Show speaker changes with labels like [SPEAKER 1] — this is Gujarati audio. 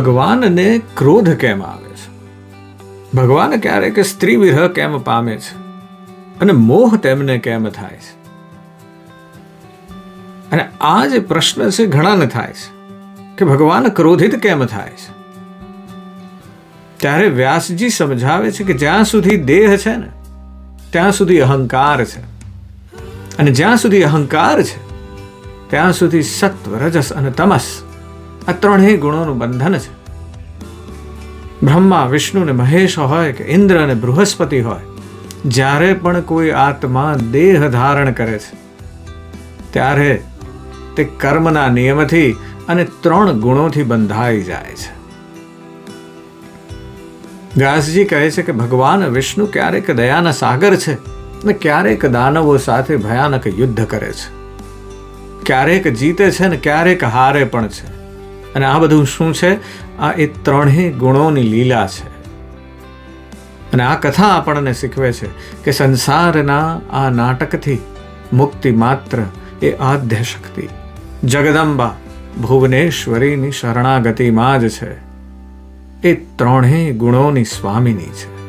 [SPEAKER 1] ભગવાનને ક્રોધ કેમ આવે છે? ભગવાન ક્યારેક સ્ત્રી વિરહ કેમ પામે છે? અને મોહ તેમને કેમ થાય છે? અને આ જે પ્રશ્ન છે ઘણાને થાય છે, કે ભગવાન ક્રોધિત કેમ થાય છે? ત્યારે વ્યાસજી સમજાવે છે કે જ્યાં સુધી દેહ છે ને, ત્યાં સુધી અહંકાર છે. અને જ્યાં સુધી અહંકાર છે, ત્યાં સુધી સત્વ, રજસ અને તમસ આ ત્રણેય ગુણોનું બંધન છે. બ્રહ્મા, વિષ્ણુ ને મહેશ હોય કે ઇન્દ્ર અને બૃહસ્પતિ હોય, જ્યારે પણ કોઈ આત્મા દેહ ધારણ કરે છે, ત્યારે તે કર્મના નિયમથી અને ત્રણ ગુણોથી બંધાઈ જાય છે. વ્યાસજી કહે છે કે ભગવાન વિષ્ણુ ક્યારેક દયાના સાગર છે ને ક્યારેક દાનવો સાથે ભયાનક યુદ્ધ કરે છે. ક્યારેક જીતે છે ને ક્યારેક હારે પણ છે. અને આ બધું શું છે? આ એ ત્રણેય ગુણોની લીલા છે. અને આ કથા આપણને શીખવે છે કે સંસારના આ નાટકથી મુક્તિ માત્ર એ આદ્ય શક્તિ. જગદંબા ભુવનેશ્વરીની શરણાગતિમાં જ છે. એ ત્રણેય ગુણોની સ્વામીની છે.